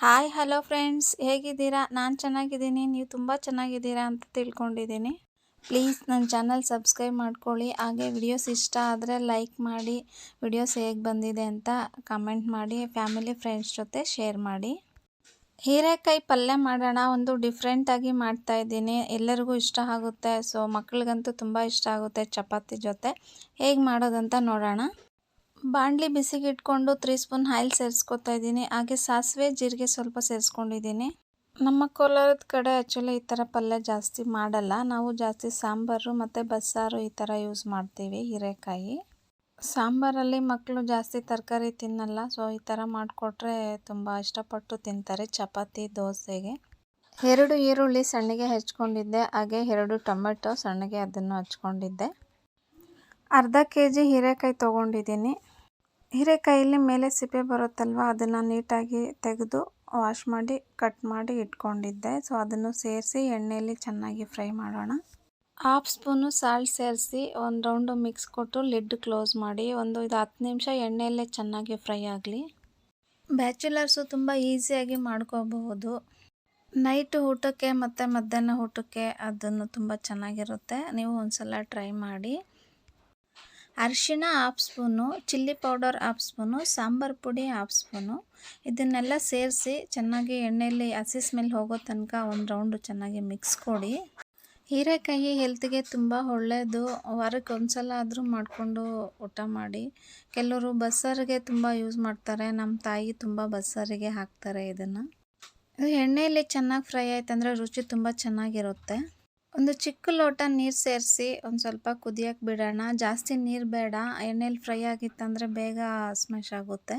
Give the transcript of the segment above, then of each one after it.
Hi hello friends ಹೇಗಿದ್ದೀರಾ? ನಾನು ಚೆನ್ನಾಗಿದ್ದೀನಿ. ನೀವು ತುಂಬ ಚೆನ್ನಾಗಿದ್ದೀರಾ ಅಂತ ತಿಳ್ಕೊಂಡಿದ್ದೀನಿ. ಪ್ಲೀಸ್ ನನ್ನ ಚಾನಲ್ ಸಬ್ಸ್ಕ್ರೈಬ್ ಮಾಡ್ಕೊಳ್ಳಿ. ಹಾಗೆ ವಿಡಿಯೋಸ್ ಇಷ್ಟ ಆದರೆ ಲೈಕ್ ಮಾಡಿ. ವಿಡಿಯೋಸ್ ಹೇಗೆ ಬಂದಿದೆ ಅಂತ ಕಮೆಂಟ್ ಮಾಡಿ. ಫ್ಯಾಮಿಲಿ ಫ್ರೆಂಡ್ಸ್ ಜೊತೆ ಶೇರ್ ಮಾಡಿ. ಹೀರೆಕಾಯಿ ಪಲ್ಯ ಮಾಡೋಣ. ಒಂದು ಡಿಫ್ರೆಂಟಾಗಿ ಮಾಡ್ತಾಯಿದ್ದೀನಿ ಎಲ್ಲರಿಗೂ ಇಷ್ಟ ಆಗುತ್ತೆ. ಸೊ ಮಕ್ಳಿಗಂತೂ ತುಂಬ ಇಷ್ಟ ಆಗುತ್ತೆ ಚಪಾತಿ ಜೊತೆ. ಹೇಗೆ ಮಾಡೋದಂತ ನೋಡೋಣ. ಬಾಣಲಿ ಬಿಸಿಗೆ ಇಟ್ಕೊಂಡು ತ್ರೀ ಸ್ಪೂನ್ ಆಯಿಲ್ ಸೇರಿಸ್ಕೊತಾ ಇದ್ದೀನಿ. ಹಾಗೆ ಸಾಸಿವೆ, ಜೀರಿಗೆ ಸ್ವಲ್ಪ ಸೇರಿಸ್ಕೊಂಡಿದ್ದೀನಿ. ನಮ್ಮ ಕೋಲಾರದ ಕಡೆ ಆ್ಯಕ್ಚುಲಿ ಈ ಥರ ಪಲ್ಯ ಜಾಸ್ತಿ ಮಾಡಲ್ಲ. ನಾವು ಜಾಸ್ತಿ ಸಾಂಬಾರು ಮತ್ತು ಬಸ್ಸಾರು ಈ ಥರ ಯೂಸ್ ಮಾಡ್ತೀವಿ, ಹೀರೆಕಾಯಿ. ಸಾಂಬಾರಲ್ಲಿ ಮಕ್ಕಳು ಜಾಸ್ತಿ ತರಕಾರಿ ತಿನ್ನಲ್ಲ ಸೊ ಈ ಥರ ಮಾಡಿಕೊಟ್ರೆ ತುಂಬ ಇಷ್ಟಪಟ್ಟು ತಿಂತಾರೆ ಚಪಾತಿ, ದೋಸೆಗೆ. ಎರಡು ಈರುಳ್ಳಿ ಸಣ್ಣಗೆ ಹೆಚ್ಕೊಂಡಿದ್ದೆ, ಹಾಗೆ ಎರಡು ಟೊಮೆಟೊ ಸಣ್ಣಗೆ ಅದನ್ನು ಹಚ್ಕೊಂಡಿದ್ದೆ. ಅರ್ಧ ಕೆ ಜಿ ಹೀರೆಕಾಯಿ ತೊಗೊಂಡಿದ್ದೀನಿ. ಹೀರೆಕಾಯಲ್ಲಿ ಮೇಲೆ ಸಿಪ್ಪೆ ಬರುತ್ತಲ್ವ, ಅದನ್ನು ನೀಟಾಗಿ ತೆಗೆದು ವಾಶ್ ಮಾಡಿ, ಕಟ್ ಮಾಡಿ ಇಟ್ಕೊಂಡಿದ್ದೆ. ಸೊ ಅದನ್ನು ಸೇರಿಸಿ ಎಣ್ಣೆಯಲ್ಲಿ ಚೆನ್ನಾಗಿ ಫ್ರೈ ಮಾಡೋಣ. ಹಾಫ್ ಸ್ಪೂನು ಸಾಲ್ಟ್ ಸೇರಿಸಿ ಒಂದು ರೌಂಡು ಮಿಕ್ಸ್ ಕೊಟ್ಟು ಲಿಡ್ ಕ್ಲೋಸ್ ಮಾಡಿ, ಒಂದು ಇದು ಹತ್ತು ನಿಮಿಷ ಎಣ್ಣೆಯಲ್ಲೇ ಚೆನ್ನಾಗಿ ಫ್ರೈ ಆಗಲಿ. ಬ್ಯಾಚುಲರ್ಸು ತುಂಬ ಈಸಿಯಾಗಿ ಮಾಡ್ಕೋಬಹುದು. ನೈಟ್ ಊಟಕ್ಕೆ ಮತ್ತು ಮಧ್ಯಾಹ್ನ ಊಟಕ್ಕೆ ಅದನ್ನು ತುಂಬ ಚೆನ್ನಾಗಿರುತ್ತೆ. ನೀವು ಒಂದ್ಸಲ ಟ್ರೈ ಮಾಡಿ. ಅರಿಶಿಣ half spoon chilli powder half spoon sambar ಪುಡಿ ಹಾಫ್ ಸ್ಪೂನು ಇದನ್ನೆಲ್ಲ ಸೇರಿಸಿ ಚೆನ್ನಾಗಿ ಎಣ್ಣೆಯಲ್ಲಿ ಹಸಿ ಸ್ಮೆಲ್ ಹೋಗೋ ತನಕ ಒಂದು ರೌಂಡು ಚೆನ್ನಾಗಿ ಮಿಕ್ಸ್ ಕೊಡಿ. ಹೀರೆಕಾಯಿ ಹೆಲ್ತ್ಗೆ ತುಂಬ ಒಳ್ಳೆಯದು ವಾರಕ್ಕೆ ಒಂದು ಸಲ ಆದರೂ ಮಾಡಿಕೊಂಡು ಊಟ ಮಾಡಿ. ಕೆಲವರು ಬಸ್ಸಾರಿಗೆ ತುಂಬ ಯೂಸ್ ಮಾಡ್ತಾರೆ. ನಮ್ಮ ತಾಯಿ ತುಂಬ ಬಸ್ಸಾರಿಗೆ ಹಾಕ್ತಾರೆ ಇದನ್ನು. ಎಣ್ಣೆಯಲ್ಲಿ ಚೆನ್ನಾಗಿ ಫ್ರೈ ಆಯ್ತಂದರೆ ರುಚಿ ತುಂಬ ಚೆನ್ನಾಗಿರುತ್ತೆ. ಒಂದು ಚಿಕ್ಕ ಲೋಟ ನೀರು ಸೇರಿಸಿ ಒಂದು ಸ್ವಲ್ಪ ಕುದಿಯೋಕ್ಕೆ ಬಿಡೋಣ. ಜಾಸ್ತಿ ನೀರು ಬೇಡ. ಎಣ್ಣೆಲಿ ಫ್ರೈ ಆಗಿತ್ತಂದರೆ ಬೇಗ ಸ್ಮ್ಯಾಶ್ ಆಗುತ್ತೆ.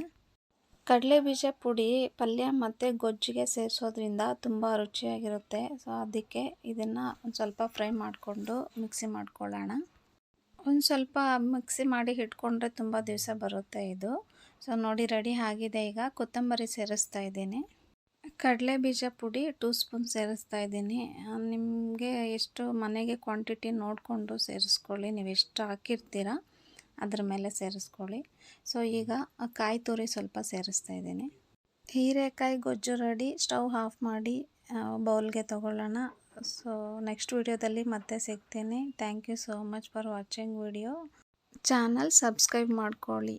ಕಡಲೆ ಬೀಜ ಪುಡಿ ಪಲ್ಯ ಮತ್ತು ಗೊಜ್ಜಿಗೆ ಸೇರಿಸೋದ್ರಿಂದ ತುಂಬ ರುಚಿಯಾಗಿರುತ್ತೆ. ಸೊ ಅದಕ್ಕೆ ಇದನ್ನು ಒಂದು ಸ್ವಲ್ಪ ಫ್ರೈ ಮಾಡಿಕೊಂಡು ಮಿಕ್ಸಿ ಮಾಡ್ಕೊಳ್ಳೋಣ. ಒಂದು ಸ್ವಲ್ಪ ಮಿಕ್ಸಿ ಮಾಡಿ ಇಟ್ಕೊಂಡ್ರೆ ತುಂಬ ದಿವಸ ಬರುತ್ತೆ ಇದು. ಸೊ ನೋಡಿ, ರೆಡಿ ಆಗಿದೆ. ಈಗ ಕೊತ್ತಂಬರಿ ಸೇರಿಸ್ತಾ ಇದ್ದೀನಿ. ಕಡಲೆ ಬೀಜ ಪುಡಿ ಟೂ ಸ್ಪೂನ್ ಸೇರಿಸ್ತಾ ಇದ್ದೀನಿ. ನಿಮಗೆ ಎಷ್ಟು ಮನೆಗೆ ಕ್ವಾಂಟಿಟಿ ನೋಡಿಕೊಂಡು ಸೇರಿಸ್ಕೊಳ್ಳಿ. ನೀವು ಎಷ್ಟು ಹಾಕಿರ್ತೀರ ಅದ್ರ ಮೇಲೆ ಸೇರಿಸ್ಕೊಳ್ಳಿ. ಸೊ ಈಗ ಕಾಯಿ ತುರಿ ಸ್ವಲ್ಪ ಸೇರಿಸ್ತಾ ಇದ್ದೀನಿ. ಹೀರೆಕಾಯಿ ಗೊಜ್ಜು ರೆಡಿ ಸ್ಟವ್ ಆಫ್ ಮಾಡಿ ಬೌಲ್ಗೆ ತೊಗೊಳ್ಳೋಣ. ಸೊ ನೆಕ್ಸ್ಟ್ ವಿಡಿಯೋದಲ್ಲಿ ಮತ್ತೆ ಸಿಗ್ತೀನಿ. Thank you so much for watching video channel subscribe ಮಾಡ್ಕೊಳ್ಳಿ.